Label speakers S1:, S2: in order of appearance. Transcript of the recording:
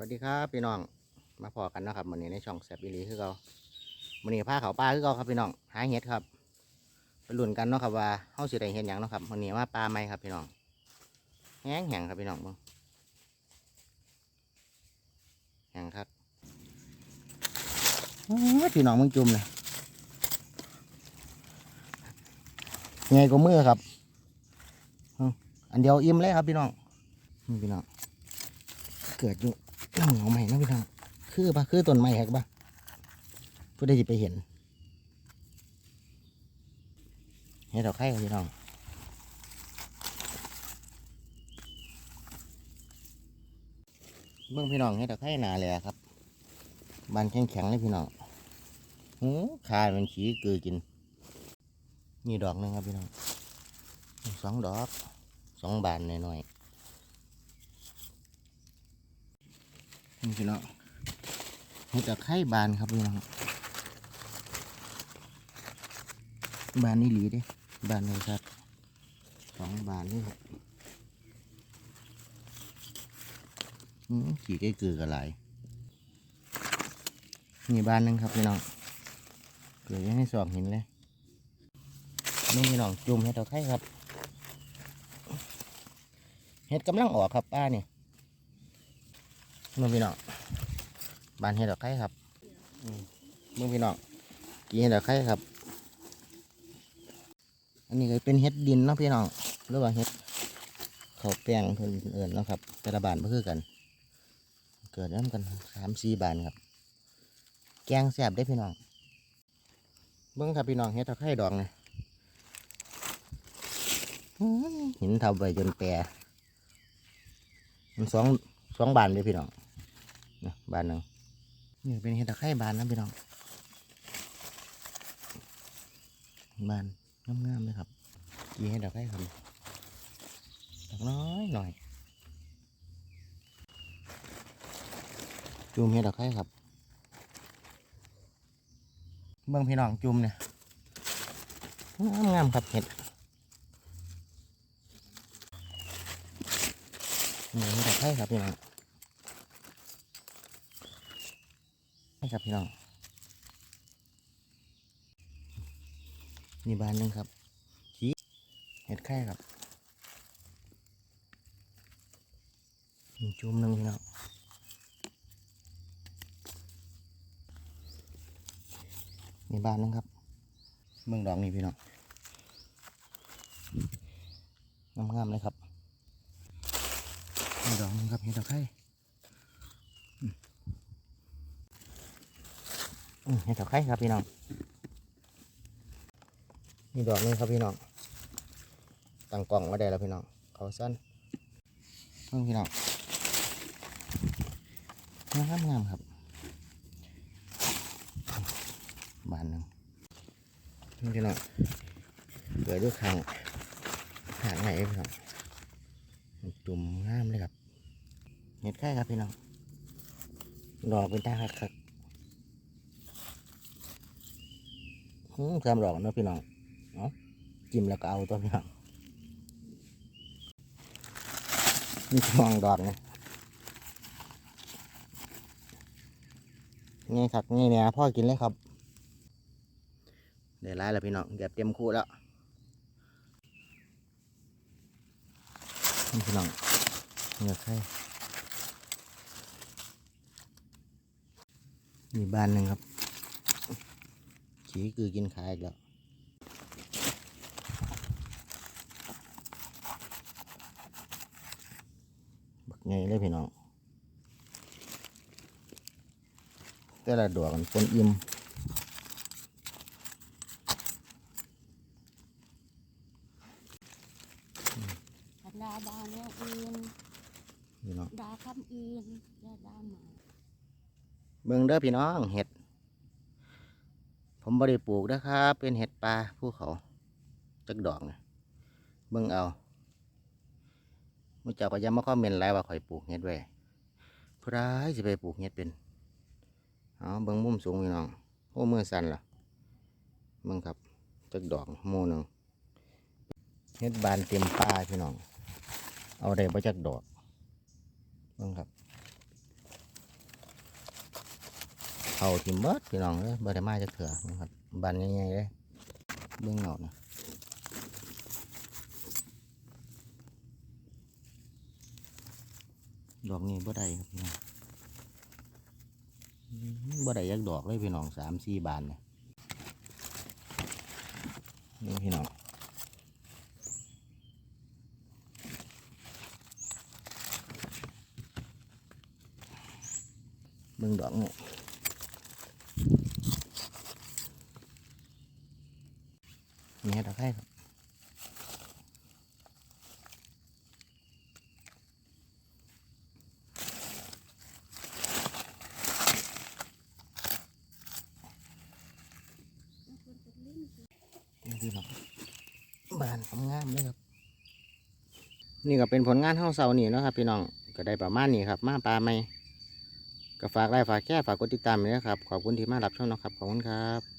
S1: วัสดีครับพี่น้อง มาพอกันนะครับวันนี้ในช่องแซบอีลีคือเราวันนี้พาเขาปลาคือเราครับพี่น้อง หาเห็ดครับไปลุ้นกันเนาะครับว่าเฮาสิได้เห็ดหยังเนาะครับวันนี้มาปลาไหมครับพี่น้อง แห้งแห้งครับพี่น้องเบิ่งแห้งครับพี่น้องมึงจุ่มเลยไงก็มือครับ อันเดียวอิ่มเลยครับพี่น้อง พี่น้อง เกิดอยู่ น้ำเหงาใหม่นะพี่น้องคือปะคือต้นไม้แหกปะผู้ใดจะไปเห็นเห็ดดอกไข่ครับพี่น้องเบื้องพี่น้องเห็ดดอกไข่หนาเลยครับบานแข็งแข็งเลยพี่น้องหูขาดมันขี้เกือกินนี่ดอกหนึงครับพี่น้องสองดอกสองบานหน่อยๆ นี่พี่น้องมันจะไข่บานครับพี่น้องบานนี่หลีเด้บานเลยครับสองบานนี่ครับขี่ใกล้เกลือกันหลนี่บานหนึงครับพี่น้องเกลือยังให้สองเห็นเลยนี่พี่น้องจุ่มให้เราไข่ครับเห็ดกำลังออกครับป้าเนี่ย มึงพี่น้องบานเห็ดดอกไข่ครับมึงพี่น้องกินเห็ดดอกไข่ครับ อันนี้ก็เป็นเห็ดดินเนาะพี่น้องหรือว่าเห็ดเขาแป้งเพิ่นเอิญนาะครับแต่ละบานก็คือกัน เกิดน้ำกันสามสี่บานครับ แกงแซ่บได้พี่น้องเบิ้งครับพี่น้องเห็ดดอกไข่ดอกเนี่ยอื้อหินเท่าใบจนแปรมันสองสองบานเลยพี่น้อง นะบานหนึ่งนี่เป็นเห็ดตะไคร้บานนะพี่น้องบานงามๆเลยครับกี่เห็ดตะไคร้ครับดอกน้อยหน่อยจุ่มเห็ดตะไคร้ครับเบิ่งพี่น้องจุ่มเนี่ยงามๆครับเห็ดนี่เห็ดตะไคร้ครับพี่น้อง ให้ครับพี่น้องนี่บานหนึ่งครับชี้เห็ดไข่ครับนี่จุ่มหนึ่งพี่น้องนี่บานหนึ่งครับเมืองดอกนี่พี่น้องงามๆเลยครับนี่ดอกหนึงครับเห็ดไข่ อืมให้ถอไข่ครับพี่น้องนี่ดอกนึงครับพี่น้องตั้งกล่องมาได้แล้วพี่น้องเขาสั้นเพิ่งพี่น้องงามงามครับบานหนึ่งนี่พี่น้องเกิดด้วยคางหางไหนพี่น้องจุ่มงามเลยครับเห็ดไข่ครับพี่น้องดอกเป็นตาคักคักๆ อืม สามดอกเนาะพี่น้องเอาจิ้มแล้วก็เอาตัวพี่น้องนี่มองดอกนะนี่ครับนี่เนี่ยพ่อกินเลยครับเดี๋ยวไล่แล้วพี่น้องเดี๋ยวเตรียมคู่แล้วนี่พี่น้องเหนื้อไข่มีบ้านหนึ่งครับ ขี้คือกินขายอีกแล้วบักไงเลยพี่น้อง แต่ละดอกมันปนอิ่ม
S2: ขันดาดาแนวอื่น
S1: พี่น้อง
S2: ดาคำอื่นดาดาหมา
S1: เบิ่งเด้อพี่น้องเห็ด ผมบ่ได้ปลูกนะครับ เป็นเห็ดป่าภูเขาจักดอกนะเบิ่งเอามุเจ้าก็ยังมาคอมเมนต์ไลน์ว่าข่อยปลูกเห็ดไว้ผู้ใดสิไปปลูกเห็ดเป็นเอาเบิ่งมุมสูงพี่น้องโอ้มือสั่นล่ะเบิ่งครับจักดอกหมู่หนึ่งเห็ดบานเต็มป่าพี่น้อง เอาได้บ่จักดอกเบิ่งครับ เขาทิมเบิร์ดพี่น้องเลยบ่ได้มาจากเถื่อนะครับบันใหญ่ๆเลยเบื้องเอานะดอกนี้บ่ได้ครับพี่น้องบ่ได้ยักดอกเลยพี่น้องสามสี่บานเนี่ยนี่พี่น้องเบิ่งดอกเนี่ย นี่ดอกไข่ครับนี่พี่น้องบานงามเลยครับ นี่ก็เป็นผลงานเฮาเสานี่นะครับ พี่น้องก็ได้ประมาณนี้ครับ มาปลาไหมก็ฝากไลค์ฝากแค่ฝากกดติดตามด้วยนะครับ ขอบคุณที่มารับชมนะครับ ขอบคุณครับ